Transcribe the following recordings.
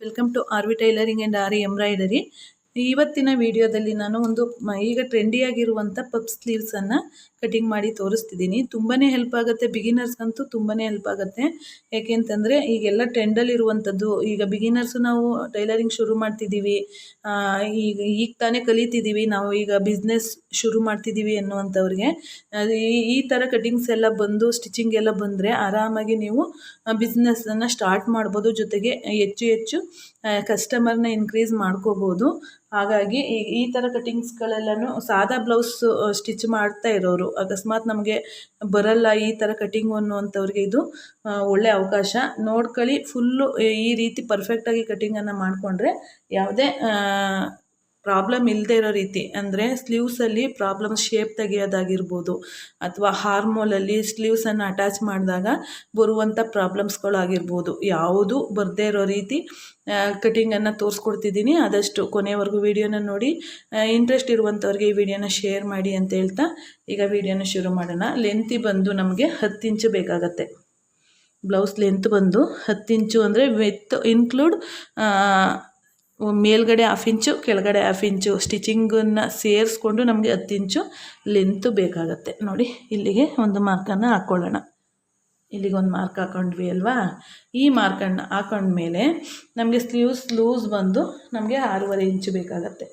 Welcome to R V tailoring and R V embroidery ಇವತ್ತಿನ ವಿಡಿಯೋದಲ್ಲಿ ನಾನು ಒಂದು ಈಗ ಟ್ರೆಂಡಿಯಾಗಿರುವಂಥ ಪಪ್ ಸ್ಲೀವ್ಸನ್ನು ಕಟಿಂಗ್ ಮಾಡಿ ತೋರಿಸ್ತಿದ್ದೀನಿ. ತುಂಬಾ ಹೆಲ್ಪ್ ಆಗುತ್ತೆ ಬಿಗಿನರ್ಸ್ಗಂತೂ ತುಂಬಾ ಹೆಲ್ಪ್ ಆಗುತ್ತೆ. ಯಾಕೆಂತಂದರೆ ಈಗೆಲ್ಲ ಟ್ರೆಂಡಲ್ಲಿರುವಂಥದ್ದು ಈಗ ಬಿಗಿನರ್ಸು ನಾವು ಟೈಲರಿಂಗ್ ಶುರು ಮಾಡ್ತಿದ್ದೀವಿ. ಈಗ ಈಗ ತಾನೇ ಕಲಿತಿದ್ದೀವಿ, ನಾವು ಈಗ ಬಿಸ್ನೆಸ್ ಶುರು ಮಾಡ್ತಿದ್ದೀವಿ ಅನ್ನುವಂಥವ್ರಿಗೆ. ಈ ಥರ ಕಟಿಂಗ್ಸ್ ಎಲ್ಲ ಬಂದು ಸ್ಟಿಚಿಂಗ್ ಎಲ್ಲ ಬಂದರೆ ಆರಾಮಾಗಿ ನೀವು ಬಿಸ್ನೆಸ್ಸನ್ನು ಸ್ಟಾರ್ಟ್ ಮಾಡ್ಬೋದು. ಜೊತೆಗೆ ಹೆಚ್ಚು ಹೆಚ್ಚು ಕಸ್ಟಮರ್ನ ಇನ್ಕ್ರೀಸ್ ಮಾಡ್ಕೋಬೋದು. ಹಾಗಾಗಿ ಈ ಈ ಥರ ಕಟಿಂಗ್ಸ್ಗಳೆಲ್ಲನೂ ಸಾದಾ ಬ್ಲೌಸ್ ಸ್ಟಿಚ್ ಮಾಡ್ತಾ ಇರೋರು. ಅಕಸ್ಮಾತ್ ನಮಗೆ ಬರಲ್ಲ ಈ ಥರ ಕಟಿಂಗು ಅನ್ನುವಂಥವ್ರಿಗೆ ಇದು ಒಳ್ಳೆ ಅವಕಾಶ. ನೋಡ್ಕೊಳ್ಳಿ ಫುಲ್ಲು ಈ ರೀತಿ ಪರ್ಫೆಕ್ಟಾಗಿ ಕಟಿಂಗನ್ನು ಮಾಡಿಕೊಂಡ್ರೆ, ಯಾವುದೇ ಪ್ರಾಬ್ಲಮ್ ಇಲ್ಲದೆ ಇರೋ ರೀತಿ ಅಂದರೆ ಸ್ಲೀವ್ಸಲ್ಲಿ ಪ್ರಾಬ್ಲಮ್ ಶೇಪ್ ತೆಗೆಯೋದಾಗಿರ್ಬೋದು ಅಥವಾ ಹಾರ್ಮೋಲಲ್ಲಿ ಸ್ಲೀವ್ಸನ್ನು ಅಟ್ಯಾಚ್ ಮಾಡಿದಾಗ ಬರುವಂಥ ಪ್ರಾಬ್ಲಮ್ಸ್ಗಳಾಗಿರ್ಬೋದು ಯಾವುದು ಬರದೇ ಇರೋ ರೀತಿ ಕಟಿಂಗನ್ನು ತೋರಿಸ್ಕೊಡ್ತಿದ್ದೀನಿ. ಆದಷ್ಟು ಕೊನೆವರೆಗೂ ವಿಡಿಯೋನ ನೋಡಿ ಇಂಟ್ರೆಸ್ಟ್ ಇರುವಂಥವ್ರಿಗೆ ಈ ವಿಡಿಯೋನ ಶೇರ್ ಮಾಡಿ ಅಂತ ಹೇಳ್ತಾ ಈಗ ವಿಡಿಯೋನ ಶುರು ಮಾಡೋಣ. ಲೆಂತಿ ಬಂದು ನಮಗೆ ಹತ್ತು ಇಂಚು ಬೇಕಾಗತ್ತೆ. ಬ್ಲೌಸ್ ಲೆಂತ್ ಬಂದು ಹತ್ತು ಇಂಚು ಅಂದರೆ ವಿತ್ ಇನ್ಕ್ಲೂಡ್ ಮೇಲ್ಗಡೆ ಹಾಫ್ ಇಂಚು ಕೆಳಗಡೆ ಹಾಫ್ ಇಂಚು ಸ್ಟಿಚಿಂಗನ್ನು ಸೇರಿಸ್ಕೊಂಡು ನಮಗೆ ಹತ್ತು ಇಂಚು ಲೆಂತು ಬೇಕಾಗತ್ತೆ. ನೋಡಿ, ಇಲ್ಲಿಗೆ ಒಂದು ಮಾರ್ಕನ್ನು ಹಾಕ್ಕೊಳ್ಳೋಣ ಇಲ್ಲಿಗೆ ಒಂದು ಮಾರ್ಕ್ ಹಾಕೊಂಡ್ವಿ ಅಲ್ವಾ? ಈ ಮಾರ್ಕನ್ನು ಹಾಕೊಂಡ್ಮೇಲೆ ನಮಗೆ ಸ್ಲೀವ್ಸ್ ಲೂಸ್ ಬಂದು ನಮಗೆ ಆರೂವರೆ ಇಂಚು ಬೇಕಾಗತ್ತೆ.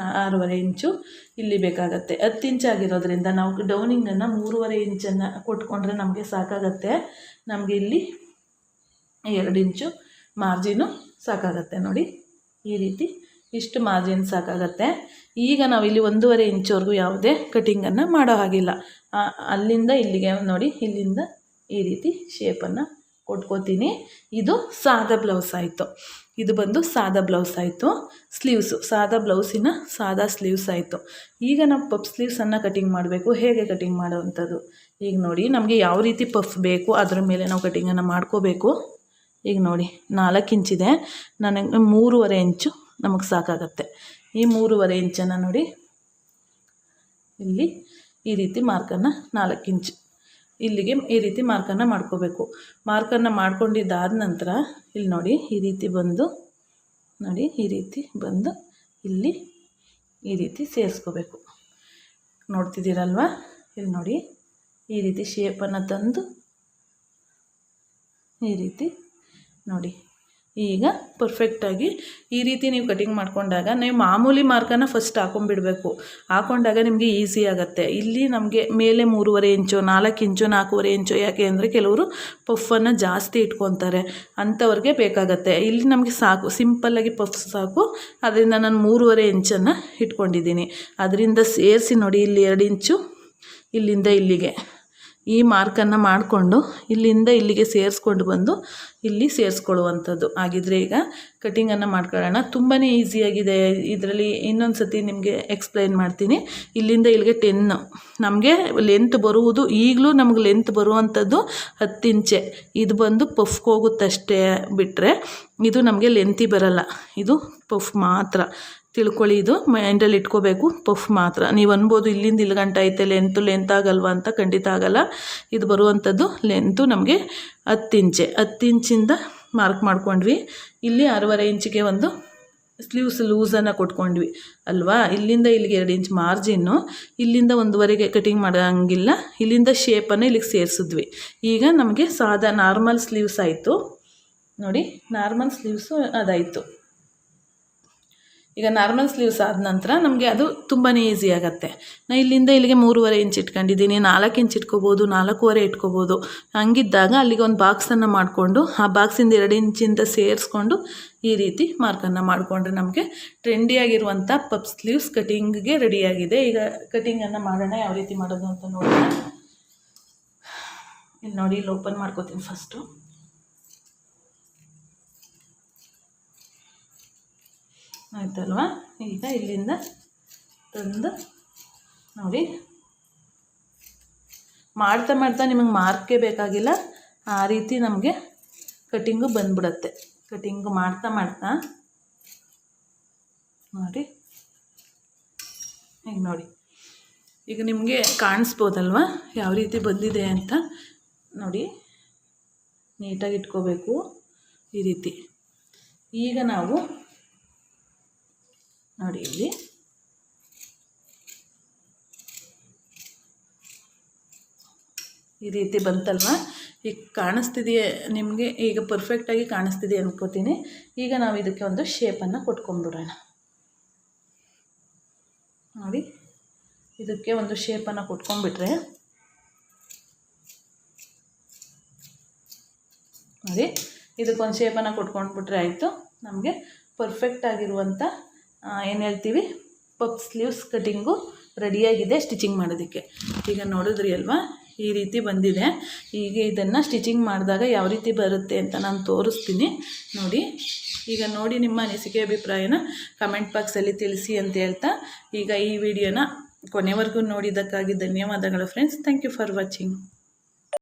ಆರೂವರೆ ಇಂಚು ಇಲ್ಲಿ ಬೇಕಾಗತ್ತೆ. ಹತ್ತು ಇಂಚ್ ಆಗಿರೋದ್ರಿಂದ ನಾವು ಡೌನಿಂಗನ್ನು ಮೂರುವರೆ ಇಂಚನ್ನು ಕೊಟ್ಕೊಂಡ್ರೆ ನಮಗೆ ಸಾಕಾಗತ್ತೆ. ನಮಗೆ ಇಲ್ಲಿ ಎರಡು ಇಂಚು ಮಾರ್ಜಿನು ಸಾಕಾಗತ್ತೆ ನೋಡಿ. ಈ ರೀತಿ ಇಷ್ಟು ಮಾರ್ಜಿನ್ ಸಾಕಾಗತ್ತೆ. ಈಗ ನಾವು ಇಲ್ಲಿ ಒಂದೂವರೆ ಇಂಚವರೆಗೂ ಯಾವುದೇ ಕಟಿಂಗನ್ನು ಮಾಡೋ ಹಾಗಿಲ್ಲ. ಅಲ್ಲಿಂದ ಇಲ್ಲಿಗೆ ನೋಡಿ, ಇಲ್ಲಿಂದ ಈ ರೀತಿ ಶೇಪನ್ನು ಕೊಟ್ಕೋತೀನಿ. ಇದು ಸಾದಾ ಬ್ಲೌಸ್ ಆಯಿತು. ಇದು ಬಂದು ಸಾದಾ ಬ್ಲೌಸ್ ಆಯಿತು. ಸ್ಲೀವ್ಸು ಸಾದಾ ಬ್ಲೌಸಿನ ಸಾದಾ ಸ್ಲೀವ್ಸ್ ಆಯಿತು. ಈಗ ನಾವು ಪಫ್ ಸ್ಲೀವ್ಸನ್ನು ಕಟಿಂಗ್ ಮಾಡಬೇಕು. ಹೇಗೆ ಕಟಿಂಗ್ ಮಾಡೋವಂಥದ್ದು? ಈಗ ನೋಡಿ, ನಮಗೆ ಯಾವ ರೀತಿ ಪಫ್ ಬೇಕು, ಅದರ ಮೇಲೆ ನಾವು ಕಟಿಂಗನ್ನು ಮಾಡ್ಕೋಬೇಕು. ಈಗ ನೋಡಿ, ನಾಲ್ಕು ಇಂಚಿದೆ ನನಗೆ ಮೂರುವರೆ ಇಂಚು ನಮಗೆ ಸಾಕಾಗತ್ತೆ. ಈ ಮೂರುವರೆ ಇಂಚನ್ನು ನೋಡಿ, ಇಲ್ಲಿ ಈ ರೀತಿ ಮಾರ್ಕನ್ನು ನಾಲ್ಕು ಇಂಚು. ಇಲ್ಲಿಗೆ ಈ ರೀತಿ ಮಾರ್ಕನ್ನು ಮಾಡ್ಕೋಬೇಕು. ಮಾರ್ಕನ್ನು ಮಾಡ್ಕೊಂಡಿದ್ದಾದ ನಂತರ ಇಲ್ಲಿ ನೋಡಿ, ಈ ರೀತಿ ಬಂದು, ನೋಡಿ, ಈ ರೀತಿ ಬಂದು ಇಲ್ಲಿ ಈ ರೀತಿ ಸೇರಿಸ್ಕೋಬೇಕು. ನೋಡ್ತಿದ್ದೀರಲ್ವ? ಇಲ್ಲಿ ನೋಡಿ, ಈ ರೀತಿ ಶೇಪನ್ನು ತಂದು ಈ ರೀತಿ ನೋಡಿ. ಈಗ ಪರ್ಫೆಕ್ಟಾಗಿ ಈ ರೀತಿ ನೀವು ಕಟಿಂಗ್ ಮಾಡಿಕೊಂಡಾಗ ನೀವು ಮಾಮೂಲಿ ಮಾರ್ಕನ್ನ ಫಸ್ಟ್ ಹಾಕೊಂಡ್ಬಿಡಬೇಕು. ಹಾಕೊಂಡಾಗ ನಿಮಗೆ ಈಸಿ ಆಗುತ್ತೆ. ಇಲ್ಲಿ ನಮಗೆ ಮೇಲೆ ಮೂರುವರೆ ಇಂಚು, ನಾಲ್ಕು ಇಂಚು, ನಾಲ್ಕೂವರೆ ಇಂಚು ಯಾಕೆ ಅಂದರೆ ಕೆಲವರು ಪಫನ್ನು ಜಾಸ್ತಿ ಇಟ್ಕೊತಾರೆ. ಅಂಥವ್ರಿಗೆ ಬೇಕಾಗತ್ತೆ. ಇಲ್ಲಿ ನಮಗೆ ಸಾಕು ಸಿಂಪಲ್ಲಾಗಿ ಪಫ್ ಸಾಕು. ಅದರಿಂದ ನಾನು ಮೂರುವರೆ ಇಂಚನ್ನು ಇಟ್ಕೊಂಡಿದ್ದೀನಿ. ಅದರಿಂದ ಸೇರಿಸಿ ನೋಡಿ, ಇಲ್ಲಿ ಎರಡು ಇಂಚು, ಇಲ್ಲಿಂದ ಇಲ್ಲಿಗೆ. ಈ ಮಾರ್ಕನ್ನು ಮಾಡಿಕೊಂಡು ಇಲ್ಲಿಂದ ಇಲ್ಲಿಗೆ ಸೇರಿಸ್ಕೊಂಡು ಬಂದು ಇಲ್ಲಿ ಸೇರಿಸ್ಕೊಳ್ಳುವಂಥದ್ದು ಆಗಿದ್ರೆ ಈಗ ಕಟಿಂಗನ್ನು ಮಾಡ್ಕೊಳ್ಳೋಣ. ತುಂಬಾ ಈಸಿಯಾಗಿದೆ. ಇದರಲ್ಲಿ ಇನ್ನೊಂದು ಸತಿ ನಿಮಗೆ ಎಕ್ಸ್ಪ್ಲೈನ್ ಮಾಡ್ತೀನಿ. ಇಲ್ಲಿಂದ ಇಲ್ಲಿಗೆ ಟೆನ್ನು ನಮಗೆ ಲೆಂತ್ ಬರುವುದು ಈಗಲೂ ನಮಗೆ ಲೆಂತ್ ಬರುವಂಥದ್ದು ಹತ್ತು ಇಂಚೆ. ಇದು ಬಂದು ಪಫ್ಗೆ ಹೋಗುತ್ತಷ್ಟೇ ಬಿಟ್ಟರೆ ಇದು ನಮಗೆ ಲೆಂತಿ ಬರಲ್ಲ. ಇದು ಪಫ್ ಮಾತ್ರ. ತಿಳ್ಕೊಳ್ಳಿ, ಇದು ಮೈಂಡಲ್ಲಿ ಇಟ್ಕೋಬೇಕು. ಪಫ್ ಮಾತ್ರ. ನೀವು ಅನ್ಬೋದು ಇಲ್ಲಿಂದ ಇಲ್ಲಿ ಗಂಟ ಐತೆ ಲೆಂತು ಲೆಂತ್ ಆಗಲ್ವಾ ಅಂತ. ಖಂಡಿತ ಆಗಲ್ಲ. ಇದು ಬರುವಂಥದ್ದು ಲೆಂತು ನಮಗೆ ಹತ್ತು ಇಂಚೆ. ಹತ್ತು ಇಂಚಿಂದ ಮಾರ್ಕ್ ಮಾಡ್ಕೊಂಡ್ವಿ. ಇಲ್ಲಿ ಆರೂವರೆ ಇಂಚಿಗೆ ಒಂದು ಸ್ಲೀವ್ಸ್ ಲೂಸನ್ನು ಕೊಟ್ಕೊಂಡ್ವಿ. ಅಲ್ವಾ? ಇಲ್ಲಿಂದ ಇಲ್ಲಿಗೆ ಎರಡು ಇಂಚ್ ಮಾರ್ಜಿನ್ನು ಇಲ್ಲಿಂದ ಒಂದುವರೆಗೆ ಕಟಿಂಗ್ ಮಾಡೋಂಗಿಲ್ಲ. ಇಲ್ಲಿಂದ ಶೇಪನ್ನು ಇಲ್ಲಿಗೆ ಸೇರಿಸಿದ್ವಿ. ಈಗ ನಮಗೆ ಸಾದಾ ನಾರ್ಮಲ್ ಸ್ಲೀವ್ಸ್ ಆಯಿತು. ನೋಡಿ ನಾರ್ಮಲ್ ಸ್ಲೀವ್ಸು ಅದಾಯಿತು. ಈಗ ನಾರ್ಮಲ್ ಸ್ಲೀವ್ಸ್ ಆದ ನಂತರ ನಮಗೆ ಅದು ತುಂಬಾ ಈಸಿ ಆಗುತ್ತೆ. ನಾ ಇಲ್ಲಿಂದ ಇಲ್ಲಿಗೆ ಮೂರುವರೆ ಇಂಚ್ ಇಟ್ಕೊಂಡಿದ್ದೀನಿ, ನಾಲ್ಕು ಇಂಚ್ ಇಟ್ಕೋಬೋದು, ನಾಲ್ಕೂವರೆ ಇಟ್ಕೋಬೋದು. ಹಂಗಿದ್ದಾಗ ಅಲ್ಲಿಗೆ ಒಂದು ಬಾಕ್ಸನ್ನು ಮಾಡಿಕೊಂಡು, ಆ ಬಾಕ್ಸಿಂದ ಎರಡು ಇಂಚಿಂದ ಸೇರಿಸ್ಕೊಂಡು ಈ ರೀತಿ ಮಾರ್ಕನ್ನು ಮಾಡಿಕೊಂಡ್ರೆ ನಮಗೆ ಟ್ರೆಂಡಿಯಾಗಿರುವಂಥ ಪಪ್ ಸ್ಲೀವ್ಸ್ ಕಟಿಂಗ್ಗೆ ರೆಡಿಯಾಗಿದೆ ಈಗ ಕಟಿಂಗನ್ನು ಮಾಡೋಣ, ಯಾವ ರೀತಿ ಮಾಡೋದು ಅಂತ ನೋಡೋಣ. ಇಲ್ಲಿ ನೋಡಿ ಇಲ್ಲಿ ಓಪನ್ ಮಾಡ್ಕೋತೀನಿ ಫಸ್ಟು ಆಯ್ತಲ್ವಾ? ಈಗ ಇಲ್ಲಿಂದ ತಂದು ನೋಡಿ. ಮಾಡ್ತಾ ಮಾಡ್ತಾ ನಿಮಗೆ ಮಾರ್ಕೇ ಬೇಕಾಗಿಲ್ಲ. ಆ ರೀತಿ ನಮಗೆ ಕಟಿಂಗು ಬಂದ್ಬಿಡತ್ತೆ. ಕಟಿಂಗು ಮಾಡ್ತಾ ಮಾಡ್ತಾ ನೋಡಿ. ಈಗ ನೋಡಿ. ಈಗ ನಿಮಗೆ ಕಾಣಿಸ್ಬೋದಲ್ವ? ಯಾವ ರೀತಿ ಬಂದಿದೆ ಅಂತ ನೋಡಿ. ನೀಟಾಗಿ ಇಟ್ಕೋಬೇಕು ಈ ರೀತಿ. ಈಗ ನಾವು ನೋಡಿ ಇಲ್ಲಿ. ಈ ರೀತಿ ಬಂತಲ್ವಾ? ಈಗ ಕಾಣಿಸ್ತಿದೆಯೇ ನಿಮಗೆ? ಈಗ ಪರ್ಫೆಕ್ಟಾಗಿ ಕಾಣಿಸ್ತಿದೆ ಅನ್ಕೋತೀನಿ. ಈಗ ನಾವು ಇದಕ್ಕೆ ಒಂದು ಶೇಪನ್ನು ಕೊಟ್ಕೊಂಡ್ಬಿಡೋಣ. ನೋಡಿ, ಇದಕ್ಕೆ ಒಂದು ಶೇಪನ್ನು ಕೊಟ್ಕೊಂಡ್ಬಿಟ್ರೆ. ನೋಡಿ, ಇದಕ್ಕೊಂದು ಶೇಪನ್ನು ಕೊಟ್ಕೊಂಡ್ಬಿಟ್ರೆ ಆಯಿತು. ನಮಗೆ ಪರ್ಫೆಕ್ಟ್ ಆಗಿರುವಂಥ ಏನು ಹೇಳ್ತೀವಿ? ಪಪ್ ಸ್ಲೀವ್ಸ್ ಕಟಿಂಗು ರೆಡಿಯಾಗಿದೆ ಸ್ಟಿಚಿಂಗ್ ಮಾಡೋದಕ್ಕೆ. ಈಗ ನೋಡಿದ್ರಿ ಅಲ್ವಾ? ಈ ರೀತಿ ಬಂದಿದೆ. ಈಗ ಇದನ್ನು ಸ್ಟಿಚಿಂಗ್ ಮಾಡಿದಾಗ ಯಾವ ರೀತಿ ಬರುತ್ತೆ ಅಂತ ನಾನು ತೋರಿಸ್ತೀನಿ. ನೋಡಿ. ಈಗ ನೋಡಿ ನಿಮ್ಮ ಅನಿಸಿಕೆ ಅಭಿಪ್ರಾಯನ ಕಮೆಂಟ್ ಬಾಕ್ಸಲ್ಲಿ ತಿಳಿಸಿ ಅಂತ ಹೇಳ್ತಾ, ಈಗ ಈ ವಿಡಿಯೋನ ಕೊನೆವರೆಗೂ ನೋಡಿದ್ದಕ್ಕಾಗಿ ಧನ್ಯವಾದಗಳು friends thank you for watching